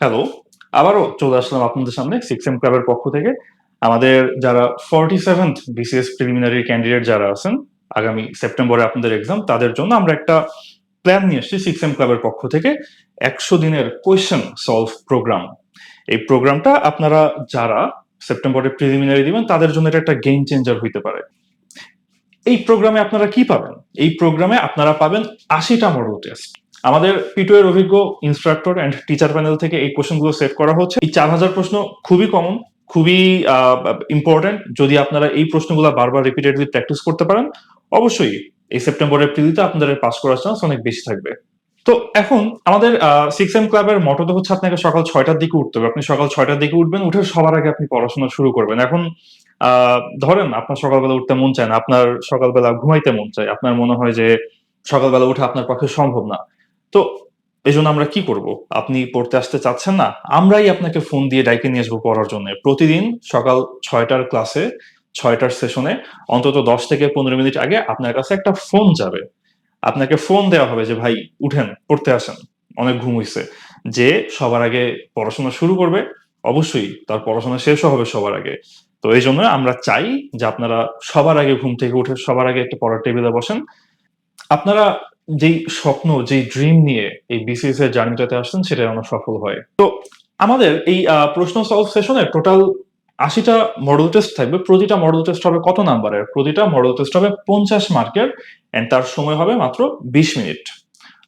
Hello আবারও চলে আসলাম আপনাদের সামনে সিক্স এম ক্লাবের পক্ষ থেকে। আমাদের যারা forty seventh BCS preliminary candidate যারা আছেন, আগামী সেপ্টেম্বরে আপনাদের এক্সাম তাদের জন্য আমরা একটা প্ল্যান নিয়ে এসেছি সিক্স এম ক্লাবের পক্ষ থেকে, একশো দিনের কোয়েশ্চেন সলভ প্রোগ্রাম এই প্রোগ্রামটা আপনারা যারা সেপ্টেম্বরে প্রিলিমিনারি দিবেন, তাদের জন্য এটা একটা গেম চেঞ্জার হইতে পারে। এই প্রোগ্রামে আপনারা কি পাবেন? এই প্রোগ্রামে আপনারা পাবেন আশিটা মডেল টেস্ট আমাদের পিটু এর অভিজ্ঞ ইনস্ট্রাক্টর অ্যান্ড টিচার প্যানেল থেকে এই কোশ্চেনগুলো সেট করা হচ্ছে। এই চার হাজার প্রশ্ন খুবই কমন খুবই ইম্পর্টেন্ট যদি আপনারা এই প্রশ্নগুলো বারবার রিপিটেডলি প্র্যাকটিস করতে পারেন, অবশ্যই এই সেপ্টেম্বরের প্রিলিতে আপনাদের পাস করার চান্স অনেক বেশি থাকবে। তো এখন আমাদের সিক্স এম ক্লাবের মটো তো হচ্ছে আপনাকে সকাল ছয়টার দিকে উঠতে হবে। আপনি সকাল ছয়টার দিকে উঠবেন, উঠে সবার আগে আপনি পড়াশোনা শুরু করবেন। এখন ধরেন আপনার সকালবেলা উঠতে মন চায় না, আপনার সকালবেলা ঘুমাইতে মন চায়, আপনার মনে হয় যে সকালবেলা উঠে আপনার পক্ষে সম্ভব না। তো এই জন্য আমরা কি করব? আপনি পড়তে আসতে চাচ্ছেন না? আমরাই আপনাকে ফোন দিয়ে ডাইকে নিয়ে আসব পড়ার জন্য। প্রতিদিন সকাল ছয়টার ক্লাসে, ছয়টার সেশনে, অন্তত দশ থেকে পনেরো মিনিট আগে আপনার কাছে একটা ফোন যাবে। আপনাকে ফোন দেওয়া হবে যে, ভাই, উঠেন, পড়তে আসেন। অনেক ঘুম হইছে। যে সবার আগে পড়াশোনা শুরু করবে, অবশ্যই তার পড়াশোনা শেষও হবে সবার আগে। তো এই জন্য আমরা চাই যে আপনারা সবার আগে ঘুম থেকে উঠে, সবার আগে একটা পড়ার টেবিলে বসেন। আপনারা যেই স্বপ্ন, যেই ড্রিম নিয়ে এই বিসিএস এর জার্নিটাতে আসছেন সেটা যেন সফল হয়। তো আমাদের এই প্রশ্ন সলভ সেশনে টোটাল আশিটা মডেল টেস্ট থাকবে। প্রতিটা মডেল টেস্ট হবে কত নাম্বারের প্রতিটা মডেল টেস্ট হবে পঞ্চাশ মার্কের এন্ড তার সময় হবে মাত্র বিশ মিনিট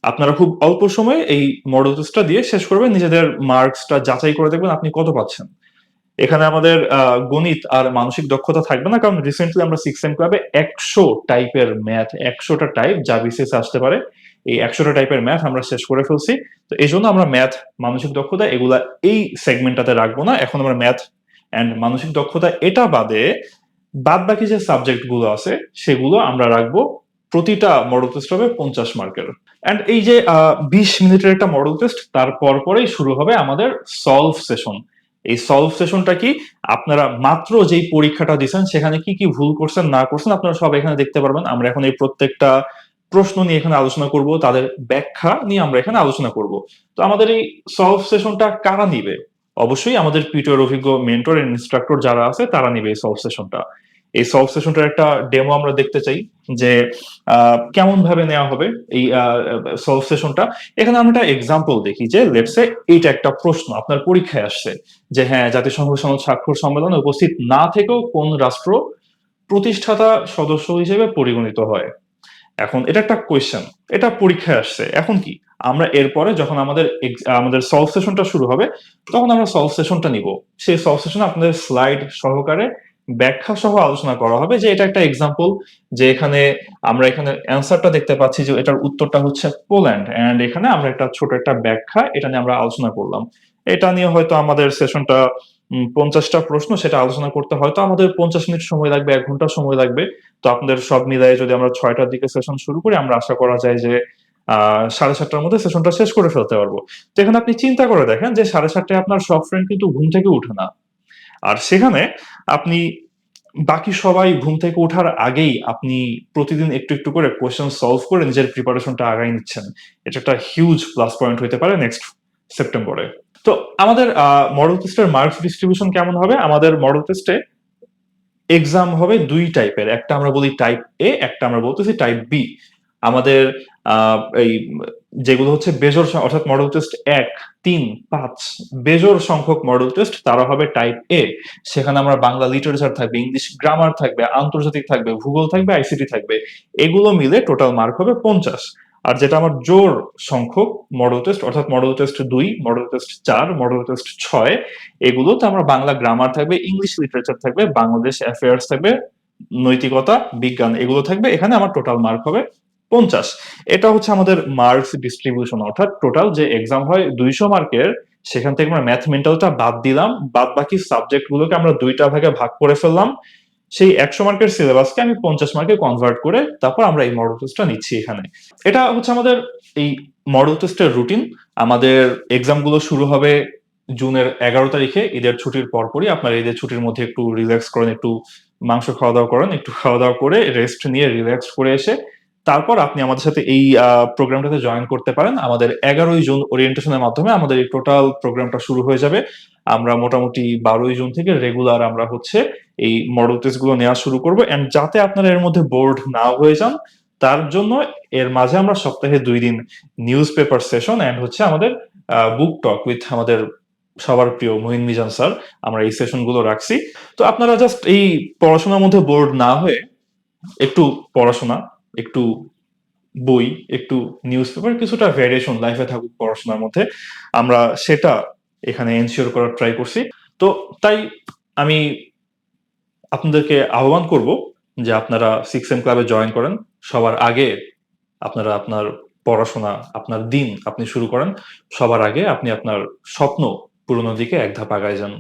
আপনারা খুব অল্প সময়ে এই মডেল টেস্টটা দিয়ে শেষ করবেন। নিজেদের মার্কসটা যাচাই করে দেখবেন আপনি কত পাচ্ছেন। এখানে আমাদের গণিত আর মানসিক দক্ষতা থাকবে না, কারণ রিসেন্টলি আমরা সিক্স এম ক্লাবে একশো টাইপের ম্যাথ একশোটা টাইপ যা বিসিএস আসতে পারে, এই একশোটা টাইপের ম্যাথ আমরা শেষ করে ফেলছি। তো এই জন্য আমরা ম্যাথ মানসিক দক্ষতা এগুলা এই সেগমেন্টটাতে রাখব না। এখন আমরা ম্যাথ অ্যান্ড মানসিক দক্ষতা এটা বাদে বাদ বাকি যে সাবজেক্টগুলো আছে, সেগুলো আমরা রাখব প্রতিটা মডেল টেস্ট হবে পঞ্চাশ মার্কের। অ্যান্ড এই যে বিশ মিনিটের একটা মডেল টেস্ট তারপর পরেই শুরু হবে আমাদের সলভ সেশন এই সলভ সেশনটা কি? আপনারা মাত্র যেই পরীক্ষাটা দিচ্ছেন সেখানে কি কি ভুল করছেন, না করছেন, আপনারা সব এখানে দেখতে পারবেন। আমরা এখন এই প্রত্যেকটা প্রশ্ন নিয়ে এখানে আলোচনা করব, তাদের ব্যাখ্যা নিয়ে আমরা এখানে আলোচনা করব। তো আমাদের এই সলভ সেশনটা কারা নিবে? অবশ্যই আমাদের পিটোর অভিজ্ঞ মেন্টর ইনস্ট্রাক্টর যারা আছে, তারা নিবে এই সলভ সেশনটা এই সলভ সেশনটার একটা ডেমো আমরা দেখতে চাই যে কেমন ভাবে নেওয়া হবে এই সলভ সেশনটা এখানে আমরা একটা এক্সাম্পল দেখি যে লেটসে এইটা একটা প্রশ্ন, আপনার পরীক্ষায় আসছে যে হ্যাঁ জাতিসংঘ সনদ স্বাক্ষর সম্মেলনে উপস্থিত না থেকেও কোন রাষ্ট্র প্রতিষ্ঠাতা সদস্য হিসেবে পরিগণিত হয়? এখন এটা একটা কোয়েশ্চেন এটা পরীক্ষায় আসছে, এখন কি? আমরা এরপরে যখন আমাদের আমাদের সলভ সেশনটা শুরু হবে, তখন আমরা সলভ সেশনটা নিব। সেই সলভ সেশনে আপনাদের স্লাইড সহকারে ব্যাখ্যা সহ আলোচনা করা হবে যে এটা একটা এক্সাম্পল যে এখানে আমরা এখানে অ্যান্সারটা দেখতে পাচ্ছি যে এটার উত্তরটা হচ্ছে পোল্যান্ড এন্ড এখানে আমরা একটা ছোট একটা ব্যাখ্যা এটা নিয়ে আমরা আলোচনা করলাম। এটা নিয়ে হয়তো আমাদের সেশনটা পঞ্চাশটা প্রশ্ন সেটা আলোচনা করতে হয়তো আমাদের পঞ্চাশ মিনিট সময় লাগবে, এক ঘণ্টা সময় লাগবে। তো আপনাদের সব মিলাই যদি আমরা ছয়টার দিকে সেশন শুরু করি, আমরা আশা করা যায় যে, আহ, সাড়ে সাতটার মধ্যে সেশনটা শেষ করে ফেলতে পারব। তো এখানে আপনি চিন্তা করে দেখেন যে সাড়ে সাতটায় আপনার সব ফ্রেন্ড কিন্তু ঘুম থেকে উঠে না। আর সেখানে আপনি বাকি সবাই ঘুম থেকে ওঠার আগেই আপনি প্রতিদিন একটু একটু করে কোয়েশ্চেন সলভ করে নিজের প্রিপারেশনটা আগাই নিচ্ছেন। এটা একটা হিউজ প্লাস পয়েন্ট হইতে পারে নেক্সট সেপ্টেম্বরে তো আমাদের মডেল টেস্টের মার্কস ডিস্ট্রিবিউশন কেমন হবে? আমাদের মডেল টেস্টে এক্সাম হবে দুই টাইপের একটা আমরা বলি টাইপ এ একটা আমরা বলতেছি টাইপ বি আমাদের এই যেগুলো হচ্ছে বেজোর অর্থাৎ মডেল টেস্ট এক, তিন, পাঁচ। বেজোর সংখ্যক মডেল টেস্ট তারা হবে টাইপ এ সেখানে আমরা বাংলা লিটারেচার থাকবে ইংলিশ গ্রামার থাকবে, আন্তর্জাতিক থাকবে, ভূগোল থাকবে আইসিটি থাকবে। এগুলো মিলে টোটাল মার্ক হবে পঞ্চাশ। আর যেটা আমার জোর সংখ্যক মডেল টেস্ট অর্থাৎ মডেল টেস্ট দুই মডেল টেস্ট চার মডেল টেস্ট ছয়, এগুলোতে আমরা বাংলা গ্রামার থাকবে ইংলিশ লিটারেচার থাকবে, বাংলাদেশ অ্যাফেয়ার্স থাকবে, নৈতিকতা, বিজ্ঞান এগুলো থাকবে। এখানে আমার টোটাল মার্ক হবে পঞ্চাশ। এটা হচ্ছে আমাদের মার্কস ডিস্ট্রিবিউশন অর্থাৎ টোটাল যে এক্সাম হয় দুইশো মার্কের সেখান থেকে আমরা ম্যাথ মেন্টালটা বাদ দিলাম, বাদ বাকি সাবজেক্ট গুলোকে আমরা দুইটা ভাগে ভাগ করে ফেললাম। সেই একশো মার্কের সিলেবাসকে আমি পঞ্চাশ মার্কে কনভার্ট করে তারপর আমরা এই মডেল টেস্টটা নিচ্ছি এখানে। এটা হচ্ছে আমাদের এই মডেল টেস্টের রুটিন আমাদের এক্সামগুলো শুরু হবে জুনের এগারো তারিখে। ঈদের ছুটির পরপরই আপনার ঈদের ছুটির মধ্যে একটু রিল্যাক্স করেন, একটু মাংস খাওয়া দাওয়া করেন, একটু খাওয়া দাওয়া করে রেস্ট নিয়ে রিল্যাক্স করে এসে তারপর আপনি আমাদের সাথে এই প্রোগ্রামটাতে জয়েন করতে পারেন। আমাদের এগারোই জুন ওরিয়েন্টেশনের মাধ্যমে আমাদের এই টোটাল প্রোগ্রামটা শুরু হয়ে যাবে। আমরা মোটামুটি বারোই জুন থেকে রেগুলার আমরা হচ্ছে এই মডেল টেস্টগুলো নেওয়া শুরু করব। এন্ড যাতে আপনারা এর মধ্যে বোর্ড না হয়ে যান, তার জন্য এর মাঝে আমরা সপ্তাহে দুই দিন নিউজ পেপার সেশন অ্যান্ড হচ্ছে আমাদের বুক টক উইথ আমাদের সবার প্রিয় মহিন মিজান স্যার। আমরা এই সেশনগুলো রাখছি। তো আপনারা জাস্ট এই পড়াশোনার মধ্যে বোর্ড না হয়ে একটু পড়াশোনা একটু বই, একটু নিউজ পেপার কিছুটা ভ্যারিয়েশন লাইফে থাকুক পড়াশোনার মধ্যে, আমরা সেটা এখানে এনশিওর করার ট্রাই করছি। তো তাই আমি আপনাদেরকে আহ্বান করব যে আপনারা সিক্স এম ক্লাবে জয়েন করেন। সবার আগে আপনারা আপনার পড়াশোনা, আপনার দিন আপনি শুরু করেন। সবার আগে আপনি আপনার স্বপ্ন পূরণের দিকে এক ধাপ আগায় যান।